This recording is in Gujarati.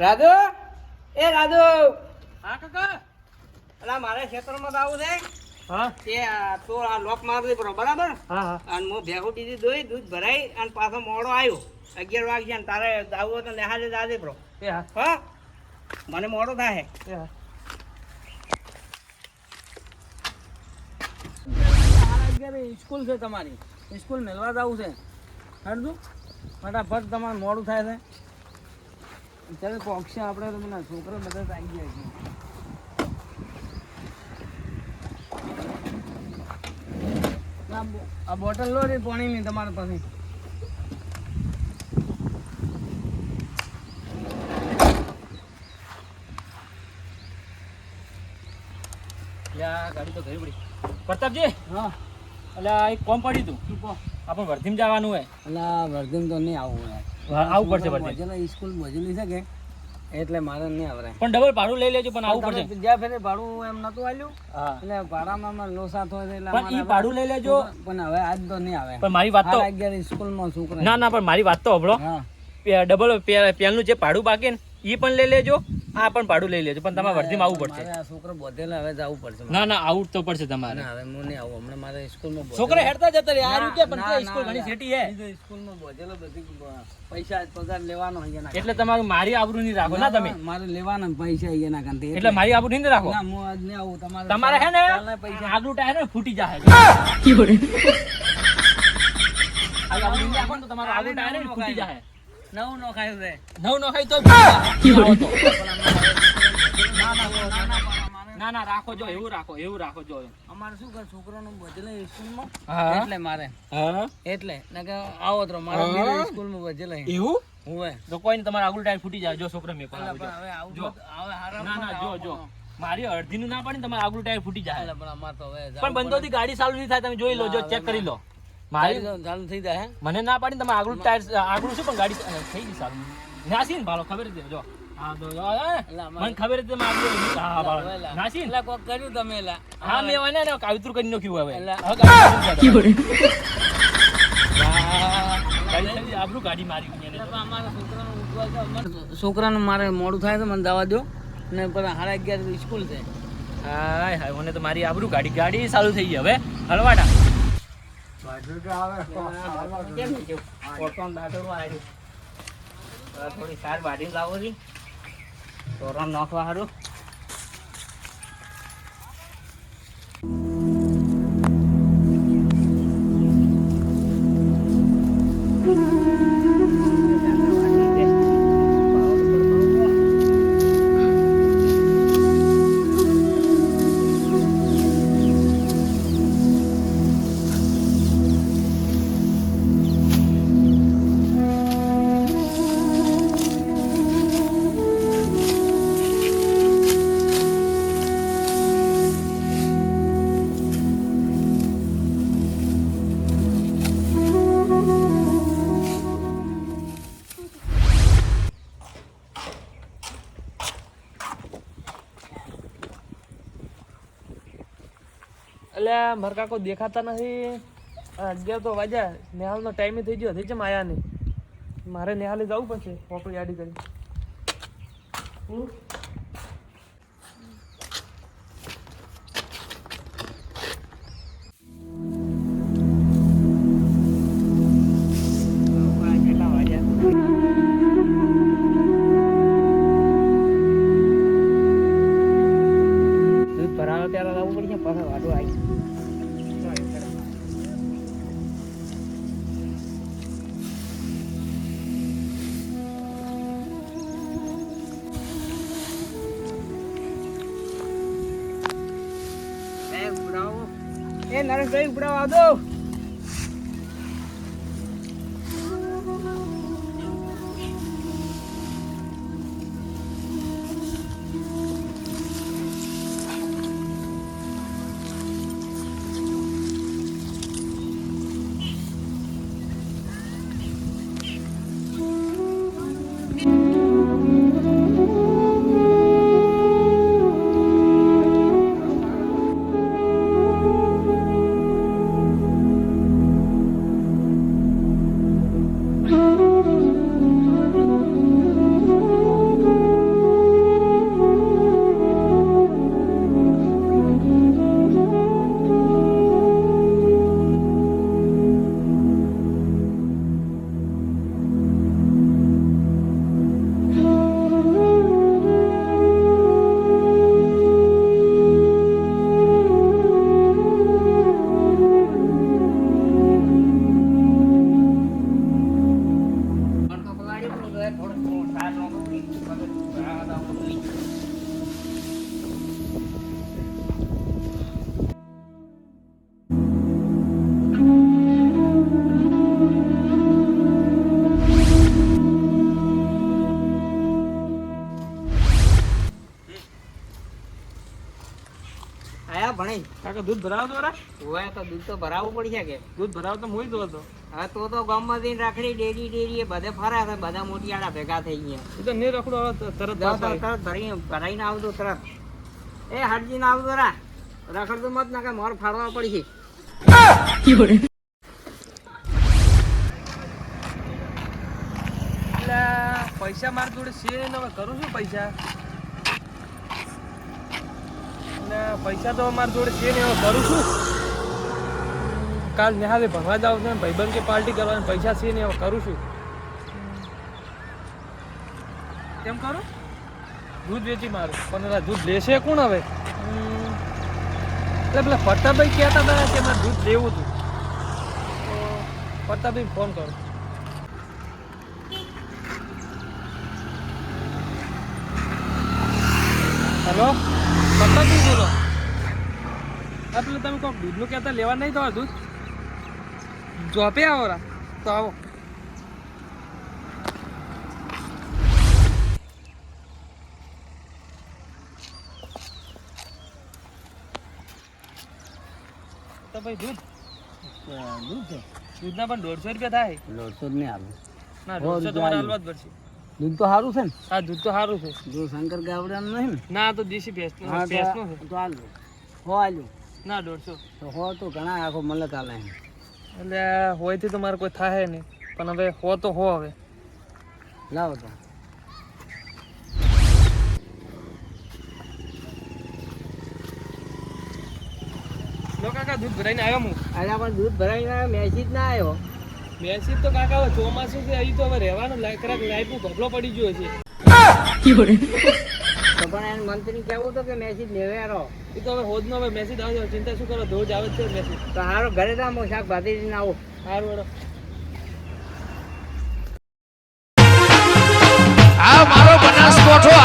રાધુ? એ રાધુ. હા કાકા? અલા મારે ક્ષેત્રમાં તો આવું છે. હા. તે આ તો આ લોક મારી દીધો બરાબર? હા હા. અને હું ભેગું દીધી દોઈ દૂધ ભરાઈ અને પાછો મોડો આવ્યો અગિયાર વાગ્યા ને તારે દાવો તો લેહાજે દાદે બ્રો. એ હા. હા? મને મોડો થાય એ હા. સ્કૂલ છે તમારી. સ્કૂલ મેળવા જવું છે. હરદું ફટાફટ તમારે મોડું થાય છે. ત્યારે પહોંચશે આપણે તો મને છોકરા બધા આવી ગયા છે. ના, આ બોટલ લો રે પાણીની તમારા પાસે. ગાડી તો ઘરી પડી. પ્રતાપજી હા. એટલે આ એક કોમ પડ્યું તું. આપણે વર્ધીમ જવાનું હોય એટલે વર્ધિમ તો નહીં આવું યાર આવું પડશે ભજન સ્કૂલ ભજેલી છે કે? એટલે મારે નહીં આવરાય. પણ ડબલ ભાડું લઈ લેજો પણ આવું પડશે. જ્યાં ફેરે ભાડું એમ નતું આવ્યું એટલે ભાડામાં લોસા થાય એટલે પણ ઈ ભાડું લઈ લેજો. પણ હવે આજ તો નહીં આવે. પણ મારી વાત તો અગિયાર સ્કૂલમાં છોકરા ના ના પણ મારી વાત તો હભળો ડબલ પે- પેલનું જે ભાડું બાકી ને એ પણ લઈ લેજો. આ પણ ભાડું લઈ લેજો પણ તમારે વર્ધીમાં આવવું પડશે છોકરો બોધેલા હવે જવું પડશે ના ના આઉટ તો પડશે તમારે. ના હવે હું નહીં આવું હમણાં મારે સ્કૂલમાં છોકરા હેડતા જતા રે આ ના, રૂપિયા પણ ના, સ્કૂલ ઘણી ના. સેટી હે? સ્કૂલમાં બોધેલો બધી પૈસા પગાર લેવાનો અહીંયા એટલે તમારું મારી આબરૂ નહીં રાખો ના તમે? મારે લેવાના પૈસા એના કાંતે એટલે મારી આબરૂ નહીં રાખો? ના હું આજ નહીં આવું તમારે તમારે હે ને પૈસા. આગલું ટાયર ને ફૂટી જાય આ આબરૂ નહીં રાખો ને તો તમારું આગલું ટાયર ને ફૂટી જાય નવું નો ખાયું છે. નવ નો ખાય તો ના ના રાખો જો એવું રાખો એવું રાખો જો. અમારે શું કર છોકરાનું બદલે સ્કૂલમાં? એટલે મારે. એટલે નકર આવો તો મારે સ્કૂલમાં બદલે એવું? હુંવે. તો કોઈ ને તમારું આગલું ટાયર ફૂટી જાય. જો છોકરા મેં આવું જો. હવે ના ના જો જો. મારી અડધી નું ના પડે તમારે આગળ ટાયર ફૂટી જાય. પણ બંધો થી હવે બંધોથી ગાડી ચાલુ નહીં થાય તમે જોઈ લો જો ચેક કરી લો. મારી ચાલુ થઈ જાય હે? મને ના પાડી તમે આગળ ટાયર આગળ શું પણ ગાડી થઈ ગઈ સારું. નાસી ને ભાલો ખબર છે, જો. મને ખબર છે તમે હા ભાલો. નાસી ને. કોક કર્યું તમે એલા હા મેં હોય ને કાવિતરું કરી નાખ્યું હવે. હવે ગાડી મારી છોકરાનું મારે મોડું થાય તો મને દવા દો. ને હારા સાડા અગિયાર સ્કૂલ છે હાય હાય મને તો મારી આબરું ગાડી ગાડી ચાલુ થઈ ગઈ હવે. હલવાડા. કેમ છે? ઓટોન દાદરો આવ્યો થોડી સાર વાઢી લાવો છે તોરણ નાખવા હારું. એટલે મારા કાકો દેખાતા નથી. અગિયાર તો વાજ્યા નેહાલનો ટાઈમે થઈ ગયો થઈ છે માયા નહીં. મારે નેહાલે જવું પડશે પોપડી આડી કરી Nareshbhai ઉપડાવ ano, pagod, nakakatawa ko આવજો કાકા દૂધ ભરાવો રા હોય તો દૂધ તો ભરાવવું પડશે કે દૂધ ભરાવો તો મોઈ દો તો. હા તો તો ગામમાંથી રાખડી ડેરી ડેરી એ બધે ફરા છે બધા મોટિયાળા ભેગા થઈ ગયા. એ તો નહીં રખડો તરત. તરત ભરી ભરાઈને આવતો તરત. એ હાટજીને આવતો રા રખડતું મત ના કે મોર ફાડવા પડશે. પૈસા મારા જોડે છે ને કરું છું પૈસા? એટલે પૈસા તો અમારા જોડે છે ને હવે કરું છું. કાલ નિહાલે ભણવા જાવ છે ભાઈબંધ કે પાર્ટી કરવાની પૈસા છે ને હવે કરું છું. કેમ કરું? દૂધ વેચી મારું. પણ એલા દૂધ લેશે કોણ હવે? એટલે પેલા ફટાભાઈ કહેતા હતા કે મારે દૂધ લેવું હતું. ફટાભાઈ ફોન કરું. હેલો શું બોલો. હા પેલું તમે કોઈક દૂધનું કહેતા લેવા નહીં તમારે દૂધ? જોપે આવો રા. તો આવો. તો ભાઈ દૂધ? દૂધ દૂધના પણ દોઢસો રૂપિયા થાય. દોઢસો જ નહીં આલું ના દોઢસો તમારે હાલવા જ પડશે. દૂધ તો સારું છે ને? હા દૂધ તો સારું છે. જો શંકર ગાવડાનું નહીં ને? ના તો દેશી ભેંસ ભેંસનું છે. તો તો હો આલ્યું ના દોઢસો. તો હો તો ઘણા આખો મલક ચાલે એટલે હોયથી તો મારે કોઈ થાય નહીં. પણ હવે હો તો હો હવે. લાવો તો. લો કાકા દૂધ ભરાઈને આવ્યો હું. અરે પણ દૂધ ભરાઈને મેસેજ ના આવ્યો. મેસેજ તો કાકા ચોમાસુ છે અહીં તો હવે રહેવાનું લાયકરાક લાઈફનું ગભલો પડી ગયો છે. પણ એને મંત્રી કેવું તો કે મેસેજ લેવારો એ તો હવે હોદનો હવે મેસેજ આવજો ચિંતા શું કરો રોજ આવે છે મેસેજ તો હારો ઘરે તો શાક ભાજી લઈને આવો. સારું વડો મારો બનાસકોઠો